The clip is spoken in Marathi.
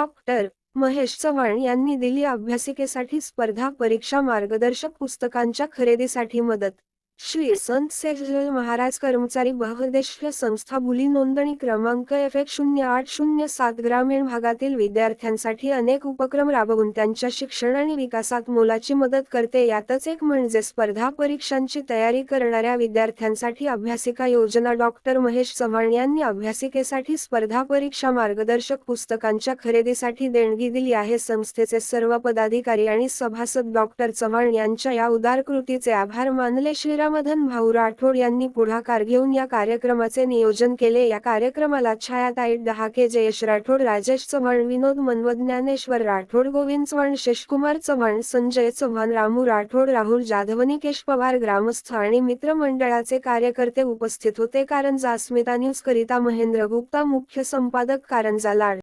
डॉक्टर महेश चव्हाण यांनी दिली अभ्यासिकेसाठी स्पर्धा परीक्षा मार्गदर्शक पुस्तकांच्या खरेदीसाठी मदत. श्री संत सेजल महाराज कर्मचारी बहुदेशीय संस्था बुली नोंदणी क्रमांक एफ एक शून्य आठ शून्य सात ग्रामीण भागातील विद्यार्थ्यांसाठी अनेक उपक्रम राबवून त्यांच्या शिक्षण आणि विकासात मोलाची मदत करते. यातच एक म्हणजे स्पर्धा परीक्षांची तयारी करणाऱ्या विद्यार्थ्यांसाठी अभ्यासिका योजना डॉक्टर महेश चव्हाण यांनी अभ्यासिकेसाठी स्पर्धा परीक्षा मार्गदर्शक पुस्तकांच्या खरेदीसाठी देणगी दिली आहे. संस्थेचे सर्व पदाधिकारी आणि सभासद डॉक्टर चव्हाण यांच्या या उदारकृतीचे आभार मानले. श्रीरामधन भाऊ राठोड यांनी पुढाकार घेऊन या कार्यक्रमाचे नियोजन केले. या कार्यक्रमाला छायाताई डहाके जयेश राठोड राजेश चव्हाण विनोद मनवद ज्ञानेश्वर राठोड गोविंद चव्हाण शेषकुमार चव्हाण संजय चव्हाण रामू राठोड राहुल जाधव निकेश पवार ग्रामस्थ आणि मित्रमंडळाचे कार्यकर्ते उपस्थित होते. कारंजा अस्मिता न्यूज करिता महेंद्र गुप्ता मुख्य संपादक कारंजा लाड.